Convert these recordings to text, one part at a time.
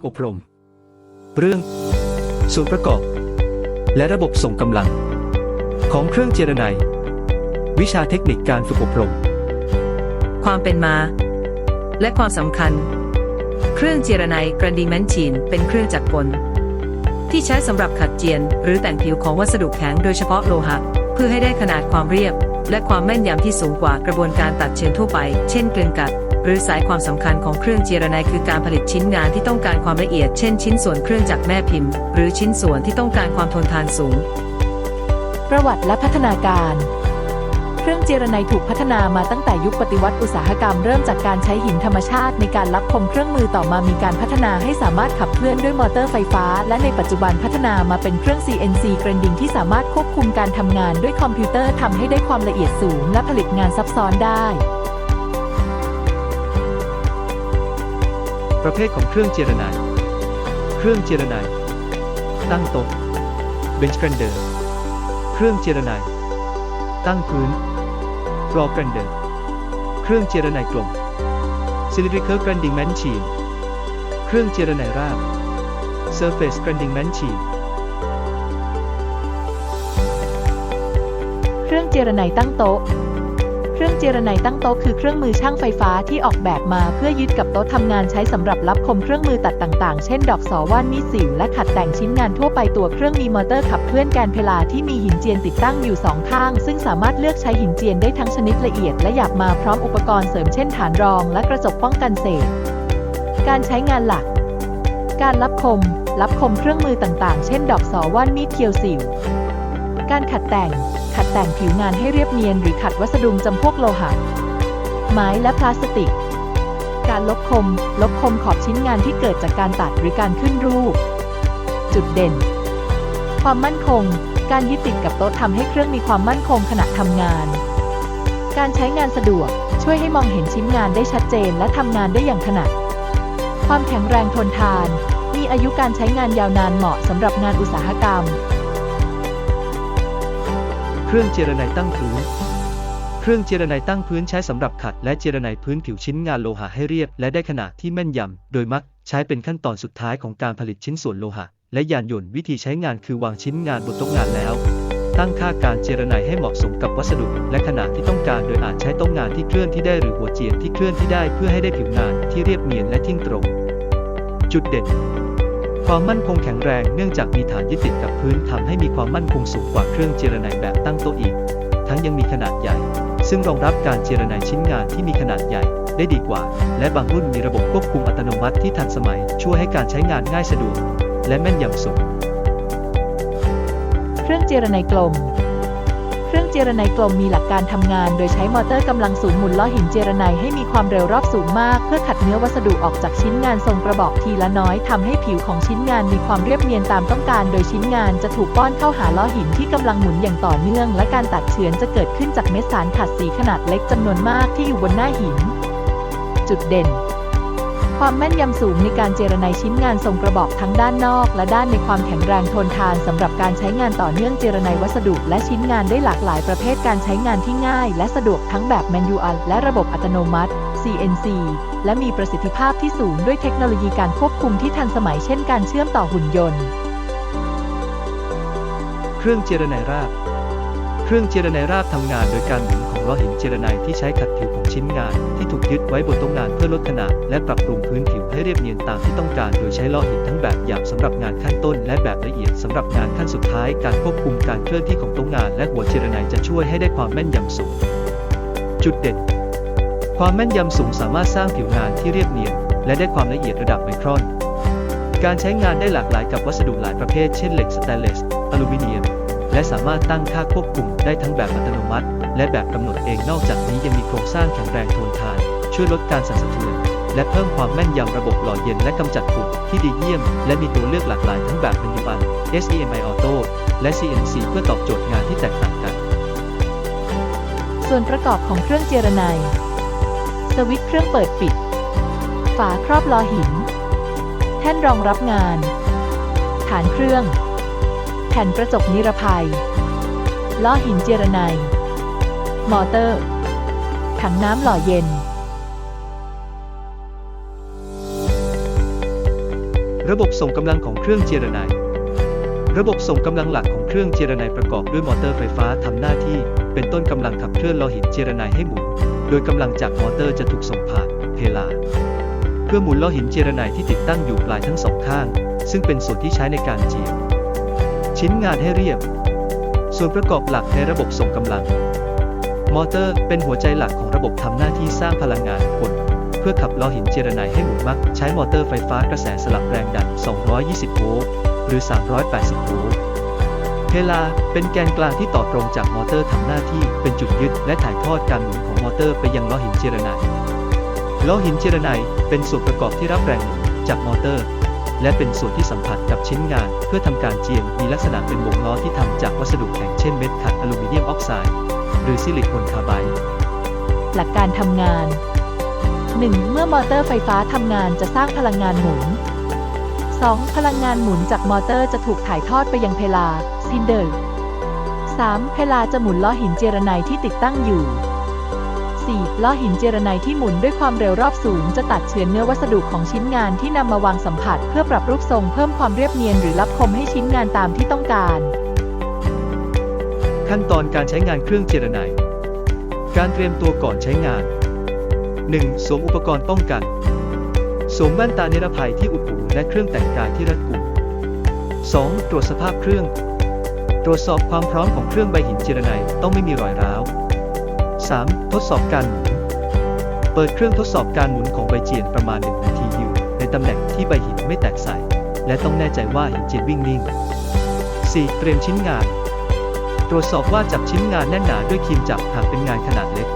กอบรม เรื่อง ส่วนประกอบ และระบบส่งกำลัง ของเครื่องเจรไนวิชาเทคนิคการฝึกอบรม ความเป็นมา และความสำคัญ เครื่องเจรไนกระดีแมนชีน เป็นเครื่องจักรกล ที่ใช้สำหรับขัดเจียน หรือแต่งผิวของวัสดุแข็งโดยเฉพาะโลหะ เพื่อให้ได้ขนาดความเรียบ และความแม่นยำที่สูงกว่ากระบวนการตัดเชือนทั่วไป เช่นเกลือนกัด หรือสายความสำคัญของเครื่องเจรไนคือการผลิตชิ้นงานที่ต้องการความละเอียด เช่นชิ้นส่วนเครื่องจักรแม่พิมพ์ หรือชิ้นส่วนที่ต้องการความทนทานสูง ประวัติและพัฒนาการเครื่องเจรไนถูกพัฒนามาตั้งแต่ยุคปฏิวัติอุตสาหกรรมเริ่มจากการใช้หินธรรมชาติในการรับคมเครื่องมือต่อมามีการพัฒนาให้สามารถขับเคลื่อนด้วยมอเตอร์ไฟฟ้า และในปัจจุบันพัฒนามาเป็นเครื่อง CNC เกรนดิงที่สามารถควบคุมการทำงานด้วยคอมพิวเตอร์ทำให้ได้ความละเอียดสูง และผลิตงานซับซ้อนได้ ประเภทของเครื่องเจรไนาย เครื่องเจรไนาย ตั้งโต๊ะ bench grinder เครื่องเจรไนาย ตั้งพื้น floor grinder เครื่องเจรไนายกลม cylindrical grinding machine เครื่องเจรไนายราบ surface grinding machine เครื่องเจรไนตั้งโต๊ะ เครื่องเจรไนตั้งโต๊ะคือเครื่องมือช่างไฟฟ้าที่ออกแบบมาเพื่อยึดกับโต๊ะทำงานใช้สำหรับรับคมเครื่องมือตัดต่างๆ เช่น ดอกสอว่านมีดสิวและขัดแต่งชิ้นงานทั่วไปตัวเครื่องมีมอเตอร์ขับเคลื่อนแกนเพลาที่มีหินเจียนติดตั้งอยู่สองข้าง ซึ่งสามารถเลือกใช้หินเจียนได้ทั้งชนิดละเอียดและหยาบมาพร้อมอุปกรณ์เสริมเช่นฐานรองและกระจกป้องกันเศษ การใช้งานหลัก การรับคม รับคมเครื่องมือต่างๆ เช่น ดอกสอว่านมีดเคียวสิว การขัดแต่ง ขัดแต่งผิวงานให้เรียบเนียนหรือขัดวัสดุจำพวกโลหะ ไม้และพลาสติก การลบคม ลบคมขอบชิ้นงานที่เกิดจากการตัดหรือการขึ้นรูป จุดเด่น ความมั่นคง การยึดติดกับโต๊ะทำให้เครื่องมีความมั่นคงขณะทำงาน การใช้งานสะดวก ช่วยให้มองเห็นชิ้นงานได้ชัดเจนและทำงานได้อย่างถนัด ความแข็งแรงทนทาน มีอายุการใช้งานยาวนานเหมาะสำหรับงานอุตสาหกรรม เครื่องเจรไนตั้งพื้น เครื่องเจรไนตั้งพื้นใช้สำหรับขัดและเจรไนพื้นผิวชิ้นงานโลหะให้เรียบและได้ขนาดที่แม่นยำ โดยมักใช้เป็นขั้นตอนสุดท้ายของการผลิตชิ้นส่วนโลหะ และยานยนต์วิธีใช้งานคือวางชิ้นงานบนโต๊ะงานแล้ว ตั้งค่าการเจรไนให้เหมาะสมกับวัสดุ และขนาดที่ต้องการโดยอาจใช้โต๊ะงานที่เคลื่อนที่ได้หรือหัวเจียนที่เคลื่อนที่ได้เพื่อให้ได้ผิวงานที่เรียบเนียนและทิ้งตรง จุดเด่น ความมั่นคงแข็งแรงเนื่องจากมีฐานยึดติดกับพื้นทำให้มีความมั่นคงสูงกว่าเครื่องเจรไนแบบตั้งโต๊ะอีก ทั้งยังมีขนาดใหญ่ ซึ่งรองรับการเจรไนชิ้นงานที่มีขนาดใหญ่ได้ดีกว่า และบางรุ่นมีระบบควบคุมอัตโนมัติที่ทันสมัย ช่วยให้การใช้งานง่ายสะดวก และแม่นยำสูง เครื่องเจรไนกลม เครื่องเจรไนกลมมีหลักการทำงาน โดยใช้มอเตอร์กำลังสูงหมุนล้อหินเจรไนให้มีความเร็วรอบสูงมาก เพื่อขัดเนื้อวัสดุออกจากชิ้นงานทรงกระบอกทีละน้อยทำให้ผิวของชิ้นงานมีความเรียบเนียนตามต้องการ โดยชิ้นงานจะถูกป้อนเข้าหาล้อหินที่กำลังหมุนอย่างต่อเนื่อง และการตัดเฉือนจะเกิดขึ้นจากเม็ดสารขัดสีขนาดเล็กจำนวนมากที่อยู่บนหน้าหิน จุดเด่น ความแม่นยำสูงในการเจรไนชิ้นงานทรงกระบอกทั้งด้านนอก และด้านในความแข็งแรงทนทานสำหรับการใช้งานต่อเนื่องเจรไนวัสดุและชิ้นงานได้หลากหลายประเภทการใช้งานที่ง่าย และสะดวกทั้งแบบแมนยูอัลและระบบอัตโนมัติ CNC และมีประสิทธิภาพที่สูงด้วยเทคโนโลยีการควบคุมที่ทันสมัยเช่นการเชื่อมต่อหุ่นยนต์ เครื่องเจรไนายราบ เครื่องเจรไนราบทำงานโดยการหมุนของล้อหินเจรไนที่ใช้ขัดผิวของชิ้นงาน ที่ถูกยึดไว้บนโต๊ะงานเพื่อลดขนาด และปรับปรุงพื้นผิวให้เรียบเนียนตามที่ต้องการโดยใช้ล้อหินทั้งแบบหยาบสำหรับงานขั้นต้น และแบบละเอียดสำหรับงานขั้นสุดท้าย การควบคุมการเคลื่อนที่ของโต๊ะงาน และหัวเจรไนจะช่วยให้ได้ความแม่นยำสูง จุดเด่นความแม่นยำสูงสามารถสร้างผิวงานที่เรียบเนียน และได้ความละเอียดระดับไมครอนการใช้งานได้หลากหลายกับวัสดุหลายประเภท เช่นเหล็กสแตนเลส อลูมิเนียม และสามารถตั้งค่าควบคุมได้ทั้งแบบอัตโนมัติ และแบบกำหนดเองนอกจากนี้ยังมีโครงสร้างแข็งแรงทนทาน ช่วยลดการสั่นสะเทือนและเพิ่มความแม่นยำระบบหล่อเย็นและกำจัดฝุ่นที่ดีเยี่ยม และมีตัวเลือกหลากหลายทั้งแบบ Manual SEMI Auto และ CNC เพื่อตอบโจทย์งานที่แตกต่างกัน ส่วนประกอบของเครื่องเจรไนสวิตช์เครื่องเปิดปิด ฝาครอบล้อหิน แท่นรองรับงาน ฐานเครื่อง แผ่นกระจกนิรภัย ล้อหินเจรไนมอเตอร์ ถังน้ำหล่อเย็น ระบบส่งกำลังของเครื่องเจรไนาระบบส่งกำลังหลักของเครื่องเจรไนาประกอบด้วยมอเตอร์ไฟฟ้าทำหน้าที่ เป็นต้นกำลังขับเคลื่อนโลหิตเจรไนาให้หมุน โดยกำลังจากมอเตอร์จะถูกส่งผ่านเพลาเพื่อหมุนโลหินเจรไนาที่ติดตั้งอยู่ปลายทั้งสองข้าง ซึ่งเป็นส่วนที่ใช้ในการเจีย ชิ้นงานให้เรียบ ส่วนประกอบหลักในระบบส่งกำลัง มอเตอร์เป็นหัวใจหลักของระบบทำหน้าที่สร้างพลังงานกลเพื่อขับล้อหินเจรไนายให้หมุนมัก ใช้มอเตอร์ไฟฟ้ากระแสสลับแรงดัน 220 โวลต์หรือ 380 โวลต์เพลาเป็นแกนกลางที่ต่อตรงจากมอเตอร์ทำหน้าที่เป็นจุดยึดและถ่ายทอดการหมุนของมอเตอร์ไปยังล้อหินเจรไนายล้อหินเจรไนายเป็นส่วนประกอบที่รับแรงหมุนจากมอเตอร์ และเป็นส่วนที่สัมผัสกับชิ้นงาน เพื่อทำการเจียมมีลักษณะเป็นวงล้อที่ทำจากวัสดุแข็งเช่นเม็ดขัดอลูมิเนียมออกไซด์หรือซิลิโคนคาร์ไบด์หลักการทำงาน 1. เมื่อมอเตอร์ไฟฟ้าทำงานจะสร้างพลังงานหมุน 2. พลังงานหมุนจากมอเตอร์จะถูกถ่ายทอดไปยังเพลาซินเดอร์ 3. เพลาจะหมุนล้อหินเจรไนที่ติดตั้งอยู่ 4. ล้อหินเจรไนที่หมุนด้วยความเร็วรอบสูง จะตัดเฉือนเนื้อวัสดุของชิ้นงานที่นำมาวางสัมผัส เพื่อปรับรูปทรงเพิ่มความเรียบเนียนหรือรับคมให้ชิ้นงานตามที่ต้องการ ขั้นตอนการใช้งานเครื่องเจรไนการเตรียมตัวก่อนใช้งาน 1. สวมอุปกรณ์ป้องกัน สวมแว่นตานิรภัยที่อุดหูและเครื่องแต่งกายที่รัดกุม 2. ตรวจสภาพเครื่อง ตรวจสอบความพร้อมของเครื่องใบหินเจรไนต้องไม่มีรอยร้าว 3. ทดสอบการหมุน เปิดเครื่องทดสอบการหมุนของใบเจียนประมาณ1นาทีอยู่ในตำแหน่งที่ใบหินไม่แตกใส่และต้องแน่ใจว่าหินเจียนวิ่งนิ่ง 4. เตรียมชิ้นงาน ตรวจสอบว่าจับชิ้นงานแน่นหนาด้วยครีมจับหากเป็นงานขนาดเล็ก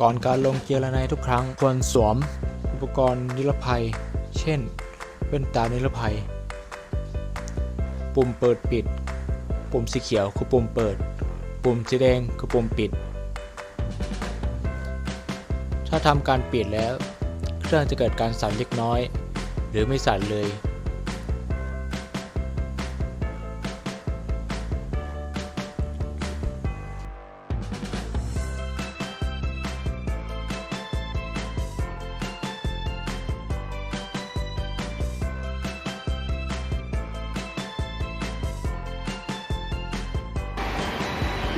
ก่อนการลงเจรไนทุกครั้งควรสวมอุปกรณ์นิรภัย เช่นแว่นตานิรภัย ปุ่มเปิดปิด ปุ่มสีเขียวคือปุ่มเปิด ปุ่มสีแดงคือปุ่มปิด ถ้าทำการปิดแล้ว เครื่องจะเกิดการสั่นเล็กน้อย หรือไม่สั่นเลย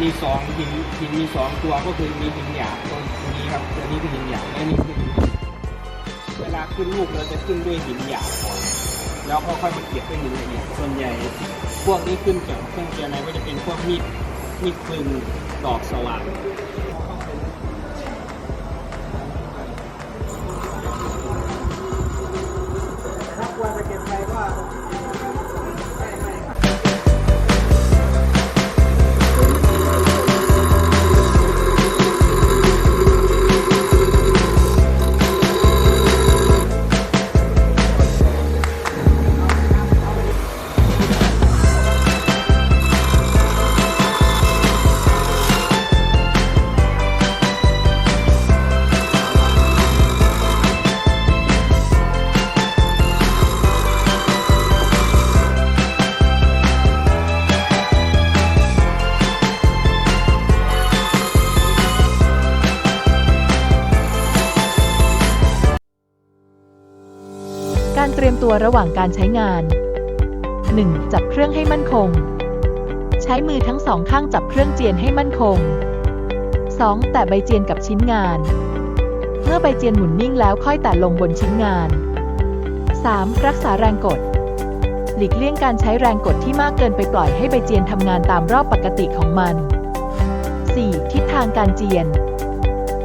มีสองหินหินมีสองตัวก็คือมีหินหยาบตรงนี้ครับตัวนี้คือหินหยาบและนี่คือหินเวลาขึ้นลูกเราจะขึ้นด้วยหินหยาบก่อนแล้วค่อยๆมาเก็บด้วยหินละเอียดส่วนใหญ่ พวกนี้ขึ้นจากเครื่องเจียร์อะไรก็จะเป็นพวกมีดมีดปืนดอกสว่าน การเตรียมตัวระหว่างการใช้งาน 1. จับเครื่องให้มั่นคง ใช้มือทั้งสองข้างจับเครื่องเจียนให้มั่นคง 2. แตะใบเจียนกับชิ้นงาน เมื่อใบเจียนหมุนนิ่งแล้วค่อยแตะลงบนชิ้นงาน 3. รักษาแรงกด หลีกเลี่ยงการใช้แรงกดที่มากเกินไปปล่อยให้ใบเจียนทำงานตามรอบปกติของมัน 4. ทิศทางการเจียน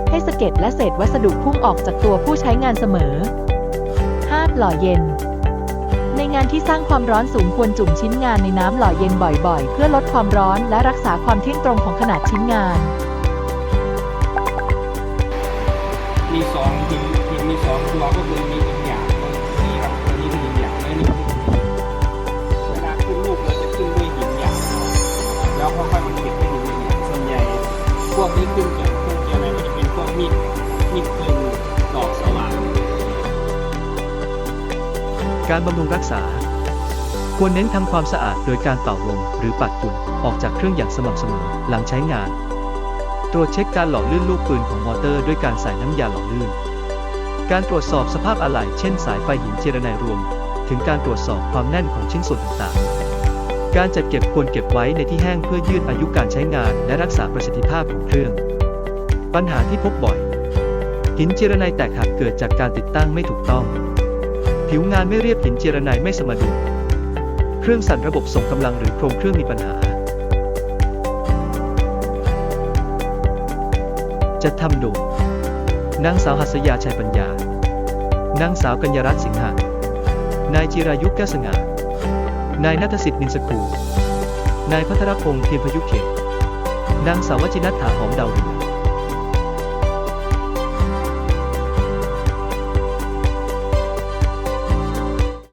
ให้สะเก็ดและเศษวัสดุพุ่งออกจากตัวผู้ใช้งานเสมอ หล่อเย็น ในงานที่สร้างความร้อนสูงควรจุ่มชิ้นงานในน้ำหล่อเย็นบ่อยๆ เพื่อลดความร้อนและรักษาความเที่ยงตรงของขนาดชิ้นงาน มีสองหินหินมีสองตัวก็คือมีหินหยาบตรงนี้ครับตัวนี้คือหินหยาบและนี่คือหินอ่เวลาขึ้นลูกเราจะขึ้นด้วยหินหยาบก่อนแล้วค่อยๆมาเก็บด้วยหินละเอียส่วนใหญ่ พวกนี้ขึ้นจากเครื่องเจียร์อะไรก็จะเป็นพวกมีดมีดปืน การบำรุงรักษา ควรเน้นทำความสะอาดโดยการเป่าลมหรือปัดฝุ่นออกจากเครื่องอย่างสม่ำเสมอหลังใช้งาน ตรวจเช็คการหล่อลื่นลูกปืนของมอเตอร์ด้วยการใส่น้ำยาหล่อลื่น การตรวจสอบสภาพอะไหล่เช่นสายไฟหินเจรไนรวม ถึงการตรวจสอบความแน่นของชิ้นส่วนต่างๆ การจัดเก็บควรเก็บไว้ในที่แห้งเพื่อยืดอายุการใช้งานและรักษาประสิทธิภาพของเครื่อง ปัญหาที่พบบ่อยหินเจรไนแตกหักเกิดจากการติดตั้งไม่ถูกต้อง ผิวงานไม่เรียบหินเจรไนไม่สมดุล เครื่องสั่นระบบส่งกำลังหรือโครงเครื่องมีปัญหา จะทำโดยนางสาวหัสยาชัยปัญญานางสาวกัญญารัตน์สิงหานายจิรายุแก้วสง่านายนัทสิทธิ์นินสกูลนายพัทรพงษ์เทียนพยุเขตนางสาววจินัทถาหอมดาวเรือง